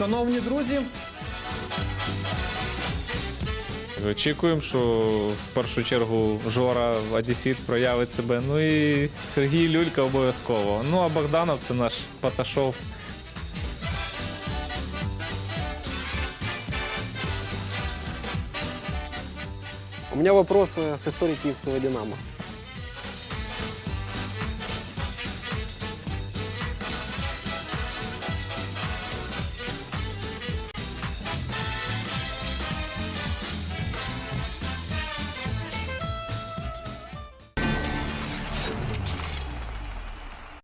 Шановні друзі, Очікуємо, що в першу чергу Жора Одесіт проявить себе. Ну і Сергій Люлька обов'язково. Ну а Богданов це наш Паташов. У меня вопрос е, э, с историей киевского «Динамо».